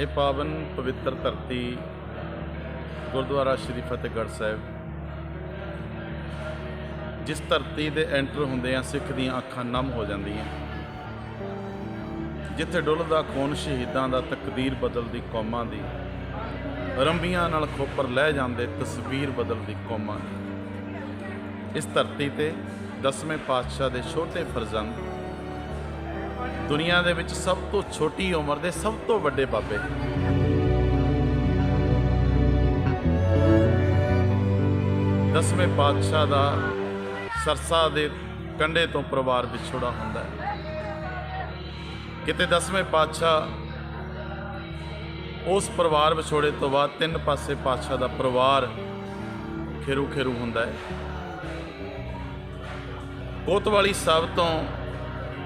ਇਹ ਪਾਵਨ ਪਵਿੱਤਰ ਧਰਤੀ ਗੁਰਦੁਆਰਾ ਸ਼੍ਰੀ ਫਤਿਹਗੜ੍ਹ ਸਾਹਿਬ। ਜਿਸ ਧਰਤੀ ਦੇ ਐਂਟਰ ਹੁੰਦੇ ਆ, ਸਿੱਖ ਦੀਆਂ ਅੱਖਾਂ ਨਮ ਹੋ ਜਾਂਦੀਆਂ। ਜਿੱਥੇ ਡੁੱਲਦਾ ਖੂਨ ਸ਼ਹੀਦਾਂ ਦਾ ਤਕਦੀਰ ਬਦਲਦੀ ਕੌਮਾਂ ਦੀ, ਰੰਬੀਆਂ ਨਾਲ ਖੋਪਰ ਲੈ ਜਾਂਦੇ ਤਸਵੀਰ ਬਦਲਦੀ ਕੌਮਾਂ ਦੀ। ਇਸ ਧਰਤੀ ਤੇ ਦਸਵੇਂ ਪਾਤਸ਼ਾਹ ਦੇ ਛੋਟੇ ਫਰਜ਼ੰਦ ਦੁਨੀਆ ਦੇ ਵਿੱਚ ਸਭ ਤੋਂ ਛੋਟੀ ਉਮਰ ਦੇ ਸਭ ਤੋਂ ਵੱਡੇ ਬਾਬੇ। ਦਸਵੇਂ ਪਾਤਸ਼ਾਹ ਦਾ ਸਰਸਾ ਦੇ ਕੰਢੇ ਤੋਂ ਪਰਿਵਾਰ ਵਿਛੋੜਾ ਹੁੰਦਾ ਹੈ। ਕਿਤੇ ਦਸਵੇਂ ਪਾਤਸ਼ਾਹ ਉਸ ਪਰਿਵਾਰ ਵਿਛੋੜੇ ਤੋਂ ਬਾਅਦ ਤਿੰਨ ਪਾਸੇ ਪਾਤਸ਼ਾਹ ਦਾ ਪਰਿਵਾਰ ਖੇਰੂ ਖੇਰੂ ਹੁੰਦਾ ਹੈ। ਕੋਤਵਾਲੀ ਸਾਹਿਬ ਤੋਂ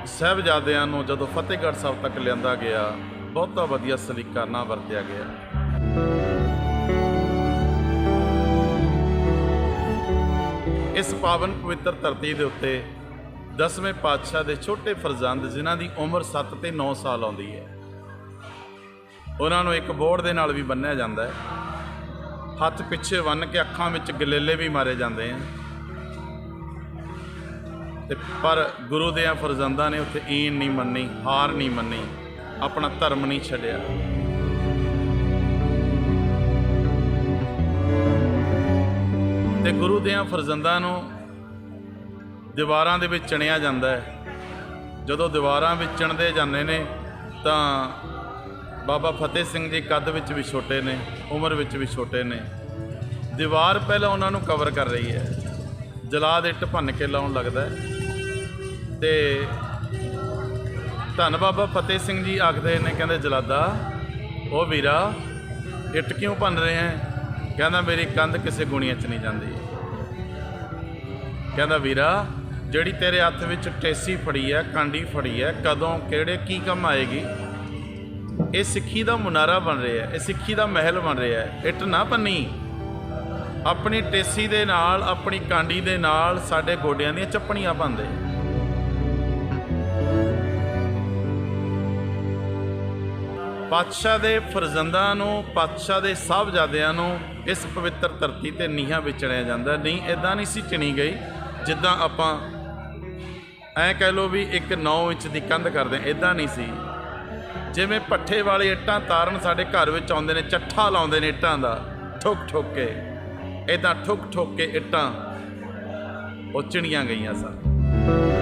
ਸਹਿਬਜ਼ਾਦਿਆਂ ਨੂੰ ਜਦੋਂ ਫਤਿਹਗੜ੍ਹ ਸਾਹਿਬ ਤੱਕ ਲਿਆਂਦਾ ਗਿਆ, ਬਹੁਤਾ ਵਧੀਆ ਸਲੀਕਾ ਨਾਲ ਵਰਤਿਆ ਗਿਆ। ਇਸ ਪਾਵਨ ਪਵਿੱਤਰ ਧਰਤੀ ਦੇ ਉੱਤੇ ਦਸਵੇਂ ਪਾਤਸ਼ਾਹ ਦੇ ਛੋਟੇ ਫਰਜ਼ੰਦ, ਜਿਨ੍ਹਾਂ ਦੀ ਉਮਰ 7 ਤੇ 9 ਸਾਲ ਆਉਂਦੀ ਹੈ, ਉਹਨਾਂ ਨੂੰ ਇੱਕ ਬੋਰਡ ਦੇ ਨਾਲ ਵੀ ਬੰਨਿਆ ਜਾਂਦਾ ਹੈ। ਹੱਥ ਪਿੱਛੇ ਬੰਨ ਕੇ ਅੱਖਾਂ ਵਿੱਚ ਗਲੇਲੇ ਵੀ ਮਾਰੇ ਜਾਂਦੇ ਆ ਤੇ ਪਰ ਗੁਰੂ ਦੇ ਆ ਫਰਜ਼ੰਦਾਂ ਨੇ ਉੱਥੇ ਈਨ ਨਹੀਂ ਮੰਨੀ, ਹਾਰ ਨਹੀਂ ਮੰਨੀ, ਆਪਣਾ ਧਰਮ ਨਹੀਂ ਛੱਡਿਆ। ਤੇ ਗੁਰੂ ਦੇ ਆ ਫਰਜ਼ੰਦਾਂ ਨੂੰ ਦੀਵਾਰਾਂ ਦੇ ਵਿੱਚ ਚਣਿਆ ਜਾਂਦਾ ਹੈ। ਜਦੋਂ ਦੀਵਾਰਾਂ ਵਿੱਚ ਚਣਦੇ ਜਾਂਦੇ ਨੇ, ਤਾਂ ਬਾਬਾ ਫਤਿਹ ਸਿੰਘ ਜੀ ਕੱਦ ਵਿੱਚ ਵੀ ਛੋਟੇ ਨੇ, ਉਮਰ ਵਿੱਚ ਵੀ ਛੋਟੇ ਨੇ। ਦੀਵਾਰ ਪਹਿਲਾਂ ਉਹਨਾਂ ਨੂੰ ਕਵਰ ਕਰ ਰਹੀ ਹੈ। ਜਲਾਦ ਇੱਟ ਭੰਨ ਕੇ ਲਾਉਣ ਲੱਗਦਾ ਹੈ। ਤੇ ਧੰਨ ਬਾਬਾ ਫਤਿਹ ਸਿੰਘ ਜੀ ਆਖਦੇ ਨੇ, ਕਹਿੰਦੇ ਜਲਾਦਾ ਉਹ ਵੀਰਾ, ਇੱਟ ਕਿਉਂ ਭੰਨ ਰਹੇ ਹੈ? ਕਹਿੰਦਾ, ਮੇਰੀ ਕੰਧ ਕਿਸੇ ਗੁਣੀਆਂ 'ਚ ਨਹੀਂ ਜਾਂਦੀ। ਕਹਿੰਦਾ, ਵੀਰਾ, ਜਿਹੜੀ ਤੇਰੇ ਹੱਥ ਵਿੱਚ ਟੇਸੀ ਫੜੀ ਹੈ, ਕਾਂਡੀ ਫੜੀ ਹੈ, ਕਦੋਂ, ਕਿਹੜੇ, ਕੀ ਕੰਮ ਆਏਗੀ? ਇਹ ਸਿੱਖੀ ਦਾ ਮੁਨਾਰਾ ਬਣ ਰਿਹਾ ਹੈ, ਇਹ ਸਿੱਖੀ ਦਾ ਮਹਿਲ ਬਣ ਰਿਹਾ ਹੈ। ਇੱਟ ਨਾ ਪੰਨੀ ਆਪਣੀ ਟੇਸੀ ਦੇ ਨਾਲ, ਆਪਣੀ ਕਾਂਡੀ ਦੇ ਨਾਲ ਸਾਡੇ ਗੋਡਿਆਂ ਦੀਆਂ ਚੱਪਣੀਆਂ ਪਾਉਂਦੇ। ਪਾਤਸ਼ਾਹ ਦੇ ਫਰਜ਼ੰਦਾਂ ਨੂੰ, ਪਾਤਸ਼ਾਹ ਦੇ ਸਾਹਿਬਜ਼ਾਦਿਆਂ ਨੂੰ ਇਸ ਪਵਿੱਤਰ ਧਰਤੀ ਤੇ ਨੀਹਾਂ ਵਿਚਣਿਆ ਜਾਂਦਾ। ਨਹੀਂ ਇਦਾਂ ਨਹੀਂ ਸੀ ਚਿਣੀ ਗਈ, ਜਿੱਦਾਂ ਆਪਾਂ ਐ ਕਹਿ ਲੋ ਵੀ ਇੱਕ 9 ਇੰਚ ਦੀ ਕੰਧ ਕਰਦੇ ਇਦਾਂ ਨਹੀਂ ਸੀ। ਜਿਵੇਂ ਪੱਠੇ ਵਾਲੇ ਇੱਟਾਂ ਤਾਰਨ ਸਾਡੇ ਘਰ ਵਿੱਚ ਆਉਂਦੇ ਨੇ, ਚੱਠਾ ਲਾਉਂਦੇ ਨੇ ਇੱਟਾਂ ਦਾ, ਠੁੱਕ ਠੁੱਕ ਕੇ। ਇਦਾਂ ਠੁੱਕ ਠੁੱਕ ਕੇ ਇੱਟਾਂ, ਉਹ ਚਿਣੀਆਂ ਗਈਆਂ ਸਨ।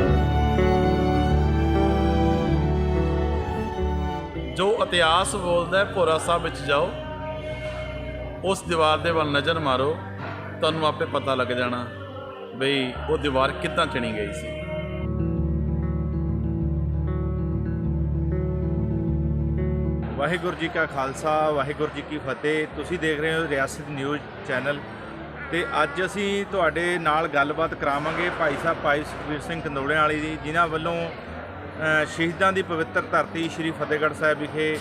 ਜੋ ਇਤਿਹਾਸ ਬੋਲਦਾ ਹੈ, ਭੋਰਾ ਸਾਹਿਬ ਵਿੱਚ ਜਾਓ। ਉਸ ਦੀਵਾਰ ਦੇ ਵੱਲ ਨਜ਼ਰ ਮਾਰੋ, ਤੁਹਾਨੂੰ ਆਪੇ ਪਤਾ ਲੱਗ ਜਾਣਾ ਬਈ ਉਹ ਦੀਵਾਰ ਕਿੱਦਾਂ ਚਿਣੀ ਗਈ ਸੀ। ਵਾਹਿਗੁਰੂ ਜੀ ਕਾ ਖਾਲਸਾ, ਵਾਹਿਗੁਰੂ ਜੀ ਕੀ ਫਤਿਹ। ਤੁਸੀਂ ਦੇਖ ਰਹੇ ਹੋ ਰਿਆਸਤ ਨਿਊਜ਼ ਚੈਨਲ ਤੇ ਅੱਜ ਅਸੀਂ ਤੁਹਾਡੇ ਨਾਲ ਗੱਲਬਾਤ ਕਰਾਵਾਂਗੇ ਭਾਈ ਸਾਹਿਬ ਭਾਈ ਸੁਖਵੀਰ ਸਿੰਘ ਕੰਦੋੜਿਆਂ ਵਾਲੀ ਦੀ, ਜਿਨ੍ਹਾਂ ਵੱਲੋਂ ਸ਼ਹੀਦਾਂ ਦੀ ਪਵਿੱਤਰ ਧਰਤੀ ਸ੍ਰੀ ਫਤਿਹਗੜ੍ਹ ਸਾਹਿਬ ਵਿਖੇ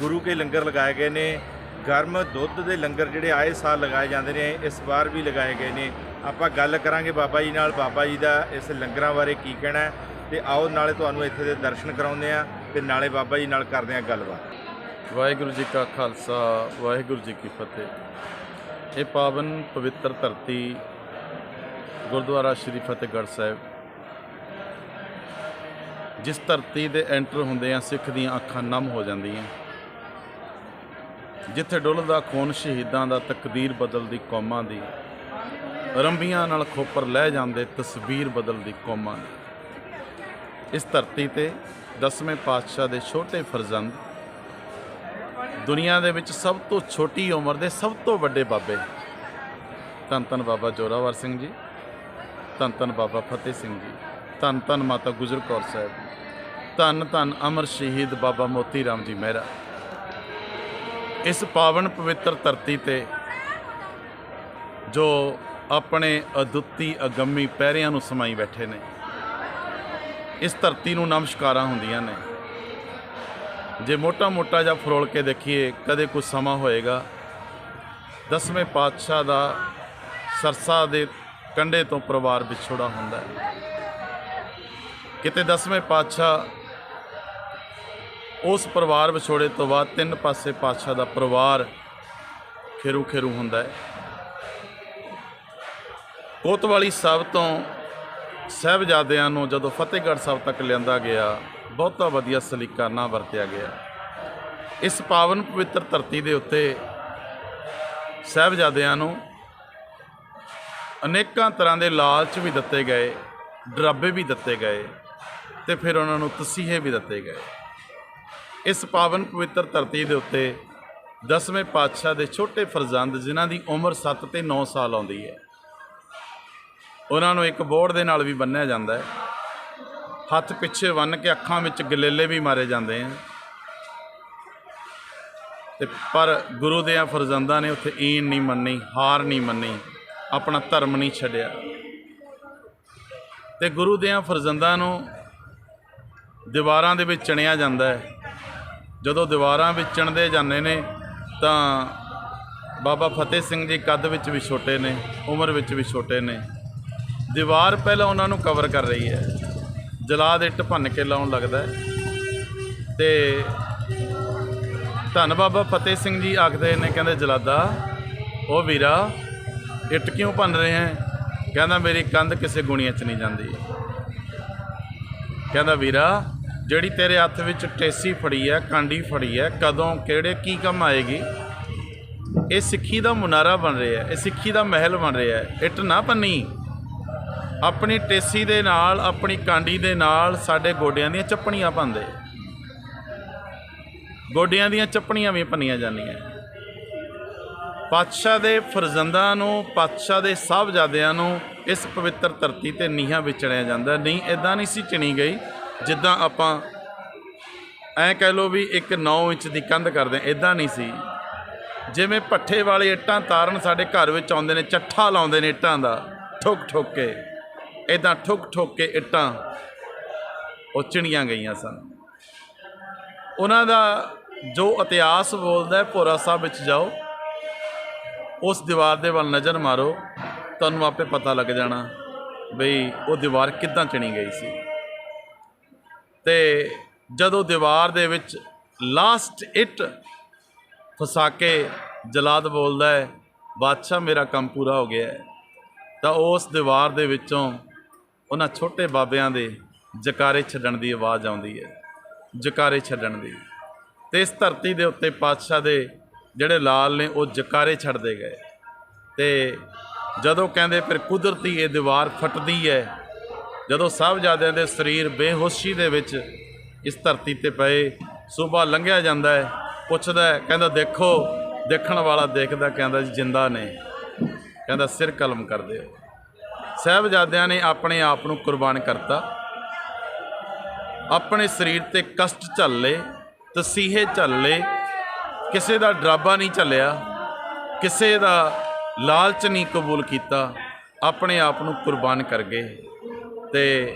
ਗੁਰੂ ਕੇ ਲੰਗਰ ਲਗਾਏ ਗਏ ਨੇ। ਗਰਮ ਦੁੱਧ ਦੇ ਲੰਗਰ ਜਿਹੜੇ ਆਏ ਸਾਲ ਲਗਾਏ ਜਾਂਦੇ ਨੇ, ਇਸ ਵਾਰ ਵੀ ਲਗਾਏ ਗਏ ਨੇ। ਆਪਾਂ ਗੱਲ ਕਰਾਂਗੇ ਬਾਬਾ ਜੀ ਨਾਲ। ਬਾਬਾ ਜੀ ਦਾ ਇਸ ਲੰਗਰਾਂ ਬਾਰੇ ਕੀ ਕਹਿਣਾ ਹੈ ਤੇ ਆਓ ਨਾਲੇ ਤੁਹਾਨੂੰ ਇੱਥੇ ਦੇ ਦਰਸ਼ਨ ਕਰਾਉਂਦੇ ਆ ਤੇ ਨਾਲੇ ਬਾਬਾ ਜੀ ਨਾਲ ਕਰਦੇ ਆ ਗੱਲਬਾਤ। ਵਾਹਿਗੁਰੂ ਜੀ ਕਾ ਖਾਲਸਾ, ਵਾਹਿਗੁਰੂ ਜੀ ਕੀ ਫਤਿਹ। ਇਹ ਪਾਵਨ ਪਵਿੱਤਰ ਧਰਤੀ ਗੁਰਦੁਆਰਾ ਸ਼੍ਰੀ ਫਤਿਹਗੜ੍ਹ ਸਾਹਿਬ ਜਿਸ ਧਰਤੀ ਦੇ ਐਂਟਰ ਹੁੰਦੇ ਆ, ਸਿੱਖ ਦੀਆਂ ਅੱਖਾਂ ਨਮ ਹੋ ਜਾਂਦੀਆਂ। ਜਿੱਥੇ ਡੁੱਲਦਾ ਖੂਨ ਸ਼ਹੀਦਾਂ ਦਾ ਤਕਦੀਰ ਬਦਲਦੀ ਕੌਮਾਂ ਦੀ, ਰੰਬੀਆਂ ਨਾਲ ਖੋਪਰ ਲੈ ਜਾਂਦੇ ਤਸਵੀਰ ਬਦਲਦੀ ਕੌਮਾਂ ਦੀ। ਇਸ ਧਰਤੀ ਤੇ ਦਸਵੇਂ ਪਾਤਸ਼ਾਹ ਦੇ ਛੋਟੇ ਫਰਜ਼ੰਦ, ਦੁਨੀਆ ਦੇ ਵਿੱਚ ਸਭ ਤੋਂ ਛੋਟੀ ਉਮਰ ਦੇ ਸਭ ਤੋਂ ਵੱਡੇ ਬਾਬੇ। ਧੰਨ ਧੰਨ ਬਾਬਾ ਜੋਰਾਵਰ ਸਿੰਘ ਜੀ, ਧੰਨ ਧੰਨ ਬਾਬਾ ਫਤਿਹ ਸਿੰਘ ਜੀ, ਧੰਨ ਧੰਨ ਮਾਤਾ ਗੁਜਰ ਕੌਰ ਸਾਹਿਬ। ਧੰਨ ਧੰਨ ਅਮਰ ਸ਼ਹੀਦ ਬਾਬਾ ਮੋਤੀ ਰਾਮ ਜੀ ਮਹਿਰਾ। ਇਸ ਪਾਵਨ ਪਵਿੱਤਰ ਧਰਤੀ ਤੇ ਜੋ ਆਪਣੇ ਅਦੁੱਤੀ ਅਗੰਮੀ ਪਹਿਰਿਆਂ ਨੂੰ ਸਮਾਈ ਬੈਠੇ ਨੇ, ਇਸ ਧਰਤੀ ਨੂੰ ਨਮਸਕਾਰਾਂ ਹੁੰਦੀਆਂ ਨੇ। ਜੇ ਮੋਟਾ ਮੋਟਾ ਜਾਂ ਫਰੋਲ ਕੇ ਦੇਖੀਏ, ਕਦੇ ਕੁਝ ਸਮਾਂ ਹੋਏਗਾ, ਦਸਵੇਂ ਪਾਤਸ਼ਾਹ ਦਾ ਸਰਸਾ ਦੇ ਕੰਢੇ ਤੋਂ ਪਰਿਵਾਰ ਵਿਛੋੜਾ ਹੁੰਦਾ ਹੈ। ਕਿਤੇ ਦਸਵੇਂ ਪਾਤਸ਼ਾਹ ਉਸ ਪਰਿਵਾਰ ਵਿਛੋੜੇ ਤੋਂ ਬਾਅਦ ਤਿੰਨ ਪਾਸੇ ਪਾਤਸ਼ਾਹ ਦਾ ਪਰਿਵਾਰ ਖੇਰੂ ਖੇਰੂ ਹੁੰਦਾ ਹੈ। ਕੋਤਵਾਲੀ ਸਾਹਿਬ ਤੋਂ ਸਾਹਿਬਜ਼ਾਦਿਆਂ ਨੂੰ ਜਦੋਂ ਫਤਿਹਗੜ੍ਹ ਸਾਹਿਬ ਤੱਕ ਲਿਆਂਦਾ ਗਿਆ, ਬਹੁਤਾ ਵਧੀਆ ਸਲੀਕਾ ਨਾ ਵਰਤਿਆ ਗਿਆ। ਇਸ ਪਾਵਨ ਪਵਿੱਤਰ ਧਰਤੀ ਦੇ ਉੱਤੇ ਸਾਹਿਬਜ਼ਾਦਿਆਂ ਨੂੰ ਅਨੇਕਾਂ ਤਰ੍ਹਾਂ ਦੇ ਲਾਲਚ ਵੀ ਦਿੱਤੇ ਗਏ, ਡਰਾਬੇ ਵੀ ਦਿੱਤੇ ਗਏ ਤੇ ਫਿਰ ਉਹਨਾਂ ਨੂੰ ਤਸੀਹੇ ਵੀ ਦਿੱਤੇ ਗਏ। ਇਸ ਪਾਵਨ ਪਵਿੱਤਰ ਧਰਤੀ ਦੇ ਉੱਤੇ ਦਸਵੇਂ ਪਾਤਸ਼ਾਹ ਦੇ ਛੋਟੇ ਫਰਜ਼ੰਦ ਜਿਨ੍ਹਾਂ ਦੀ ਉਮਰ 7 ਤੇ 9 ਸਾਲ ਆਉਂਦੀ ਹੈ, ਉਹਨਾਂ ਨੂੰ ਇੱਕ ਬੋਰਡ ਦੇ ਨਾਲ ਵੀ ਬੰਨਿਆ ਜਾਂਦਾ ਹੈ। ਹੱਥ ਪਿੱਛੇ ਬੰਨ੍ਹ ਕੇ ਅੱਖਾਂ ਵਿੱਚ ਗਲੇਲੇ ਵੀ ਮਾਰੇ ਜਾਂਦੇ ਆ ਤੇ ਪਰ ਗੁਰੂ ਦੇ ਆ ਫਰਜ਼ੰਦਾਂ ਨੇ ਉੱਥੇ ਈਨ ਨਹੀਂ ਮੰਨੀ, ਹਾਰ ਨਹੀਂ ਮੰਨੀ, ਆਪਣਾ ਧਰਮ ਨਹੀਂ ਛੱਡਿਆ। ਤੇ ਗੁਰੂ ਦੇ ਆ ਫਰਜ਼ੰਦਾਂ ਨੂੰ ਦੀਵਾਰਾਂ ਦੇ ਵਿੱਚ ਚਣਿਆ ਜਾਂਦਾ ਹੈ। ਜਦੋਂ ਦੀਵਾਰਾਂ ਵਿੱਚ ਚਣਦੇ ਜਾਂਦੇ ਨੇ, ਤਾਂ ਬਾਬਾ ਫਤਿਹ ਸਿੰਘ ਜੀ ਕੱਦ ਵਿੱਚ ਵੀ ਛੋਟੇ ਨੇ, ਉਮਰ ਵਿੱਚ ਵੀ ਛੋਟੇ ਨੇ। ਦੀਵਾਰ ਪਹਿਲਾਂ ਉਹਨਾਂ ਨੂੰ ਕਵਰ ਕਰ ਰਹੀ ਹੈ। ਜਲਾਦ ਇੱਟ ਭੰਨ ਕੇ ਲਾਉਣ ਲੱਗਦਾ ਹੈ। ਤੇ ਧੰਨ ਬਾਬਾ ਫਤਿਹ ਸਿੰਘ ਜੀ ਆਖਦੇ ਨੇ, ਕਹਿੰਦੇ ਜਲਾਦਾ, ਉਹ ਵੀਰਾ, ਇੱਟ ਕਿਉਂ ਭੰਨ ਰਹੇ ਹੈ? ਕਹਿੰਦਾ, ਮੇਰੀ ਕੰਧ ਕਿਸੇ ਗੁਣੀਆਂ 'ਚ ਨਹੀਂ ਜਾਂਦੀ। ਕਹਿੰਦਾ, ਵੀਰਾ ਜਿਹੜੀ ਤੇਰੇ ਹੱਥ ਵਿੱਚ ਟੇਸੀ ਫੜੀ ਹੈ, ਕਾਂਡੀ ਫੜੀ ਹੈ, ਕਦੋਂ, ਕਿਹੜੇ, ਕੀ ਕੰਮ ਆਏਗੀ? ਇਹ ਸਿੱਖੀ ਦਾ ਮੁਨਾਰਾ ਬਣ ਰਿਹਾ ਹੈ, ਇਹ ਸਿੱਖੀ ਦਾ ਮਹਿਲ ਬਣ ਰਿਹਾ ਹੈ। ਇੱਟ ਨਾ ਪੰਨੀ। ਆਪਣੀ ਟੇਸੀ ਦੇ ਨਾਲ, ਆਪਣੀ ਕਾਂਡੀ ਦੇ ਨਾਲ ਸਾਡੇ ਗੋਡਿਆਂ ਦੀਆਂ ਚੱਪਣੀਆਂ ਪਾਉਂਦੇ। ਗੋਡਿਆਂ ਦੀਆਂ ਚੱਪਣੀਆਂ ਵੀ ਪੰਨੀਆਂ ਜਾਂਦੀਆਂ। ਪਾਤਸ਼ਾਹ ਦੇ ਫਰਜ਼ੰਦਾਂ ਨੂੰ, ਪਾਤਸ਼ਾਹ ਦੇ ਸਾਹਿਬਜ਼ਾਦਿਆਂ ਨੂੰ ਇਸ ਪਵਿੱਤਰ ਧਰਤੀ ਤੇ ਨੀਹਾਂ ਵਿਚੜਿਆ ਜਾਂਦਾ। ਨਹੀਂ ਇਦਾਂ ਨਹੀਂ ਸੀ ਚਿਣੀ ਗਈ। ਜਿੱਦਾਂ ਆਪਾਂ ਐਂ ਕਹਿ ਲਓ ਵੀ ਇੱਕ 9 ਇੰਚ ਦੀ ਕੰਧ ਕਰਦੇ ਇਦਾਂ ਨਹੀਂ ਸੀ। ਜਿਵੇਂ ਪੱਠੇ ਵਾਲੇ ਇੱਟਾਂ ਤਾਰਨ ਸਾਡੇ ਘਰ ਵਿੱਚ ਆਉਂਦੇ ਨੇ, ਚੱਠਾ ਲਾਉਂਦੇ ਨੇ ਇੱਟਾਂ ਦਾ, ਠੁੱਕ ਠੁੱਕ ਕੇ। ਇਦਾਂ ਠੁੱਕ ਠੁੱਕ ਕੇ ਇੱਟਾਂ ਉਹ ਚਿਣੀਆਂ ਗਈਆਂ ਸਨ। ਉਹਨਾਂ ਦਾ ਜੋ ਇਤਿਹਾਸ ਬੋਲਦਾ ਹੈ, ਭੋਰਾ ਸਾਹਿਬ ਵਿੱਚ ਜਾਓ। ਉਸ ਦੀਵਾਰ ਦੇ ਵੱਲ ਨਜ਼ਰ ਮਾਰੋ, ਤੁਹਾਨੂੰ ਆਪੇ ਪਤਾ ਲੱਗ ਜਾਣਾ ਬਈ ਉਹ ਦੀਵਾਰ ਕਿੱਦਾਂ ਚਿਣੀ ਗਈ ਸੀ। ਤੇ ਜਦੋਂ ਦੀਵਾਰ ਦੇ ਵਿੱਚ ਲਾਸਟ ਇੱਟ ਫਸਾ ਕੇ ਜਲਾਦ ਬੋਲਦਾ ਹੈ, ਬਾਦਸ਼ਾਹ, ਮੇਰਾ ਕੰਮ ਪੂਰਾ ਹੋ ਗਿਆ ਹੈ। ਤਾਂ ਉਸ ਦੀਵਾਰ ਦੇ ਵਿੱਚੋਂ ਉਹਨਾਂ ਛੋਟੇ ਬਾਬਿਆਂ ਦੇ ਜਕਾਰੇ ਛੱਡਣ ਦੀ ਆਵਾਜ਼ ਆਉਂਦੀ ਹੈ, ਜਕਾਰੇ ਛੱਡਣ ਦੀ। ਤੇ ਇਸ ਧਰਤੀ ਦੇ ਉੱਤੇ ਪਾਤਸ਼ਾਹ ਦੇ ਜਿਹੜੇ ਲਾਲ ਨੇ, ਉਹ ਜਕਾਰੇ ਛੱਡਦੇ ਗਏ। ਤੇ ਜਦੋਂ ਕਹਿੰਦੇ, ਫਿਰ ਕੁਦਰਤੀ ਇਹ ਦੀਵਾਰ ਫਟਦੀ ਹੈ ਜਦੋਂ ਸਾਹਿਬਜ਼ਾਦਿਆਂ ਦੇ ਸਰੀਰ ਬੇਹੋਸ਼ੀ ਦੇ ਵਿੱਚ ਇਸ ਧਰਤੀ ਤੇ ਪਏ, ਸੂਬਾ ਲੰਘਿਆ ਜਾਂਦਾ ਹੈ, ਪੁੱਛਦਾ ਹੈ, ਕਹਿੰਦਾ, ਦੇਖੋ, ਦੇਖਣ ਵਾਲਾ ਦੇਖਦਾ ਕਹਿੰਦਾ ਜੀ, ਜਿੰਦਾ ਨੇ। ਕਹਿੰਦਾ, ਸਿਰ ਕਲਮ ਕਰਦੇ ਦਿਓ ਸਾਹਿਬਜ਼ਾਦਿਆਂ ਨੇ ਆਪਣੇ ਆਪ ਨੂੰ ਕੁਰਬਾਨ ਕਰਤਾ। ਆਪਣੇ ਸਰੀਰ ਤੇ ਕਸ਼ਟ ਝੱਲ ਲਏ ਤਸੀਹੇ ਝੱਲ ਲਏ ਕਿਸੇ ਦਾ ਡਰਾਬਾ ਨਹੀਂ ਝੱਲਿਆ, ਕਿਸੇ ਦਾ ਲਾਲਚ ਨਹੀਂ ਕਬੂਲ ਕੀਤਾ, ਆਪਣੇ ਆਪ ਨੂੰ ਕੁਰਬਾਨ ਕਰ ਗਏ। ਤੇ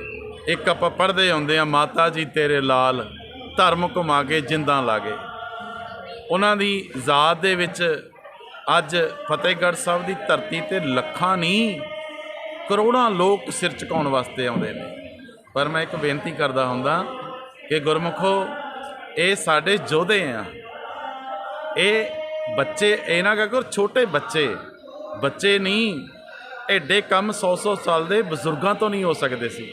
ਇੱਕ ਆਪਾਂ ਪੜ੍ਹਦੇ ਆਉਂਦੇ ਆ ਮਾਤਾ ਜੀ ਤੇਰੇ ਲਾਲ, ਧਰਮ ਘੁਮਾ ਕੇ ਜਿੰਦਾਂ ਲਾਗੇ। ਉਹਨਾਂ ਦੀ ਜ਼ਾਤ ਦੇ ਵਿੱਚ ਅੱਜ ਫਤਿਹਗੜ੍ਹ ਸਾਹਿਬ ਦੀ ਧਰਤੀ ਤੇ ਲੱਖਾਂ ਨਹੀਂ ਕਰੋੜਾਂ ਲੋਕ ਸਿਰ ਝੁਕਾਉਣ ਵਾਸਤੇ ਆਉਂਦੇ ਨੇ। ਪਰ ਮੈਂ ਇੱਕ ਬੇਨਤੀ ਕਰਦਾ ਹੁੰਦਾ ਕਿ ਗੁਰਮੁਖੋ, ਇਹ ਸਾਡੇ ਯੋਧੇ ਆ। ਇਹ ਬੱਚੇ, ਇਹਨਾਂ ਕਾ ਛੋਟੇ ਬੱਚੇ ਬੱਚੇ ਨਹੀਂ ਐਡੇ ਕੰਮ 100-100 ਸਾਲ ਦੇ ਬਜ਼ੁਰਗਾਂ ਤੋਂ ਨਹੀਂ ਹੋ ਸਕਦੇ ਸੀ,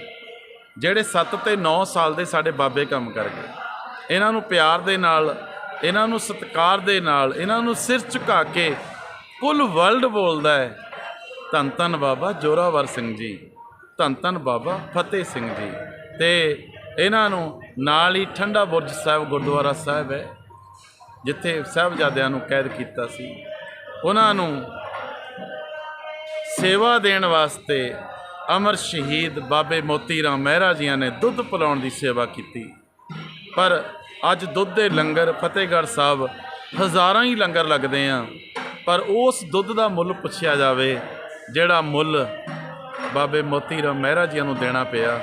ਜਿਹੜੇ 7 ਤੇ 9 ਸਾਲ ਦੇ ਸਾਡੇ ਬਾਬੇ ਕੰਮ ਕਰ ਗਏ। ਇਹਨਾਂ ਨੂੰ ਪਿਆਰ ਦੇ ਨਾਲ, ਇਹਨਾਂ ਨੂੰ ਸਤਿਕਾਰ ਦੇ ਨਾਲ, ਇਹਨਾਂ ਨੂੰ ਸਿਰ ਝੁਕਾ ਕੇ ਕੁੱਲ ਵਰਲਡ ਬੋਲਦਾ ਹੈ, ਧੰਨ ਧੰਨ ਬਾਬਾ ਜੋਰਾਵਰ ਸਿੰਘ ਜੀ, ਧੰਨ ਧੰਨ ਬਾਬਾ ਫਤਿਹ ਸਿੰਘ ਜੀ। ਤੇ ਇਹਨਾਂ ਨੂੰ ਨਾਲ ਹੀ ਠੰਡਾ ਬੁਰਜ ਸਾਹਿਬ ਗੁਰਦੁਆਰਾ ਸਾਹਿਬ ਹੈ, ਜਿੱਥੇ ਸਾਹਿਬਜ਼ਾਦਿਆਂ ਨੂੰ ਕੈਦ ਕੀਤਾ ਸੀ। ਉਹਨਾਂ ਨੂੰ ਸੇਵਾ ਦੇਣ ਵਾਸਤੇ ਅਮਰ ਸ਼ਹੀਦ ਬਾਬੇ ਮੋਤੀ ਰਾਮ ਮਹਿਰਾ ਜੀਆਂ ਨੇ ਦੁੱਧ ਪਿਲਾਉਣ ਦੀ ਸੇਵਾ ਕੀਤੀ। ਪਰ ਅੱਜ ਦੁੱਧ ਦੇ ਲੰਗਰ ਫਤਿਹਗੜ੍ਹ ਸਾਹਿਬ ਹਜ਼ਾਰਾਂ ਹੀ ਲੰਗਰ ਲੱਗਦੇ ਆ। ਪਰ ਉਸ ਦੁੱਧ ਦਾ ਮੁੱਲ ਪੁੱਛਿਆ ਜਾਵੇ, ਜਿਹੜਾ ਮੁੱਲ ਬਾਬੇ ਮੋਤੀ ਰਾਮ ਮਹਿਰਾ ਜੀਆਂ ਨੂੰ ਦੇਣਾ ਪਿਆ,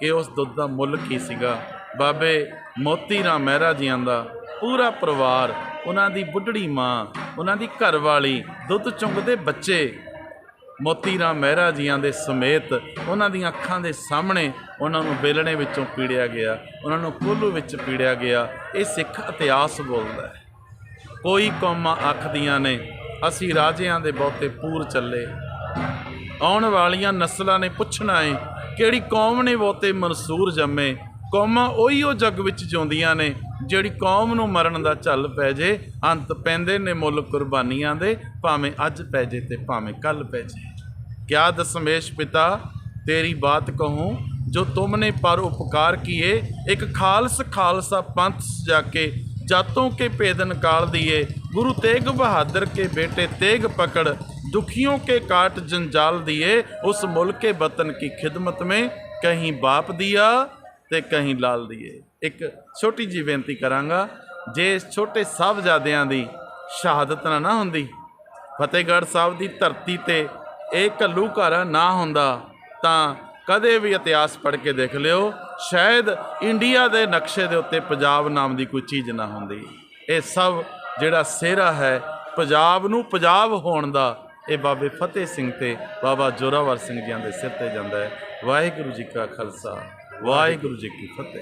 ਕਿ ਉਸ ਦੁੱਧ ਦਾ ਮੁੱਲ ਕੀ ਸੀਗਾ? ਬਾਬੇ ਮੋਤੀ ਰਾਮ ਮਹਿਰਾ ਜੀਆਂ ਦਾ ਪੂਰਾ ਪਰਿਵਾਰ, ਉਹਨਾਂ ਦੀ ਬੁੱਢੜੀ ਮਾਂ, ਉਹਨਾਂ ਦੀ ਘਰਵਾਲੀ, ਦੁੱਧ ਚੁੰਗਦੇ ਬੱਚੇ ਮੋਤੀ ਰਾਮ ਮਹਿਰਾ ਜੀਆਂ ਦੇ ਸਮੇਤ ਉਹਨਾਂ ਦੀਆਂ ਅੱਖਾਂ ਦੇ ਸਾਹਮਣੇ ਉਹਨਾਂ ਨੂੰ ਬੇਲਣੇ ਵਿੱਚੋਂ ਪੀੜਿਆ ਗਿਆ, ਉਹਨਾਂ ਨੂੰ ਕੋਲੂ ਵਿੱਚ ਪੀੜਿਆ ਗਿਆ। ਇਹ ਸਿੱਖ ਇਤਿਹਾਸ ਬੋਲਦਾ ਹੈ। ਕੋਈ ਕੌਮਾਂ ਆਖਦੀਆਂ ਨੇ, ਅਸੀਂ ਰਾਜਿਆਂ ਦੇ ਬਹੁਤੇ ਪੂਰ ਚੱਲੇ। ਆਉਣ ਵਾਲੀਆਂ ਨਸਲਾਂ ਨੇ ਪੁੱਛਣਾ ਏ, ਕਿਹੜੀ ਕੌਮ ਨੇ ਬਹੁਤੇ ਮਨਸੂਰ ਜੰਮੇ? ਕੌਮਾਂ ਉਹੀ ਉਹ ਜੱਗ ਵਿੱਚ ਜਿਉਂਦੀਆਂ ਨੇ ਜਿਹੜੀ ਕੌਮ ਨੂੰ ਮਰਨ ਦਾ ਝੱਲ ਪੈ ਜੇ ਅੰਤ ਪੈਂਦੇ ਨੇ ਮੁੱਲ ਕੁਰਬਾਨੀਆਂ ਦੇ ਭਾਵੇਂ ਅੱਜ ਪੈ ਜੇ ਤੇ ਭਾਵੇਂ ਕੱਲ ਪੈ ਜੇ ਕਿਆ ਦਸਮੇਸ਼ ਪਿਤਾ तेरी बात कहूँ जो तुमने पर उपकार किए एक खालस खालसा पंथ जाके जातों के भेद निकाल दिए गुरु तेग बहादुर के बेटे तेग पकड़ दुखियों के काट जंजाल दिए उस मुल्क के वतन की खिदमत में कहीं बाप दिया ਤੇ ਕਹੀਂ ਲਾਲ ਦੀਏ। ਇੱਕ ਛੋਟੀ ਜੀ ਬੇਨਤੀ ਕਰਾਂਗਾ, ਜੇ ਛੋਟੇ ਸਾਹਿਬਜ਼ਾਦਿਆਂ ਦੀ ਸ਼ਹਾਦਤ ਨਾ ਨਾ ਹੁੰਦੀ, ਫਤਿਹਗੜ੍ਹ ਸਾਹਿਬ ਦੀ ਧਰਤੀ ਤੇ ਇਹ ਘੱਲੂ ਘਰ ਨਾ ਹੁੰਦਾ, ਤਾਂ ਕਦੇ ਵੀ ਇਤਿਹਾਸ ਪੜ੍ਹ ਕੇ ਦੇਖ ਲਿਓ, ਸ਼ਾਇਦ ਇੰਡੀਆ ਦੇ ਨਕਸ਼ੇ ਦੇ ਉੱਤੇ ਪੰਜਾਬ ਨਾਮ ਦੀ ਕੋਈ ਚੀਜ਼ ਨਾ ਹੁੰਦੀ। ਇਹ ਸਭ ਜਿਹੜਾ ਸਿਹਰਾ ਹੈ, ਪੰਜਾਬ ਨੂੰ ਪੰਜਾਬ ਹੋਣ ਦਾ, ਇਹ ਬਾਬੇ ਫਤਿਹ ਸਿੰਘ ਤੇ ਬਾਬਾ ਜੋਰਾਵਰ ਸਿੰਘ ਜੀਆਂ ਦੇ ਸਿਰ ਤੇ ਜਾਂਦਾ ਹੈ। ਵਾਹਿਗੁਰੂ ਜੀ ਕਾ ਖਾਲਸਾ। ਵਾਹਿਗੁਰੂ ਜੀ ਕੀ ਫਤਿਹ।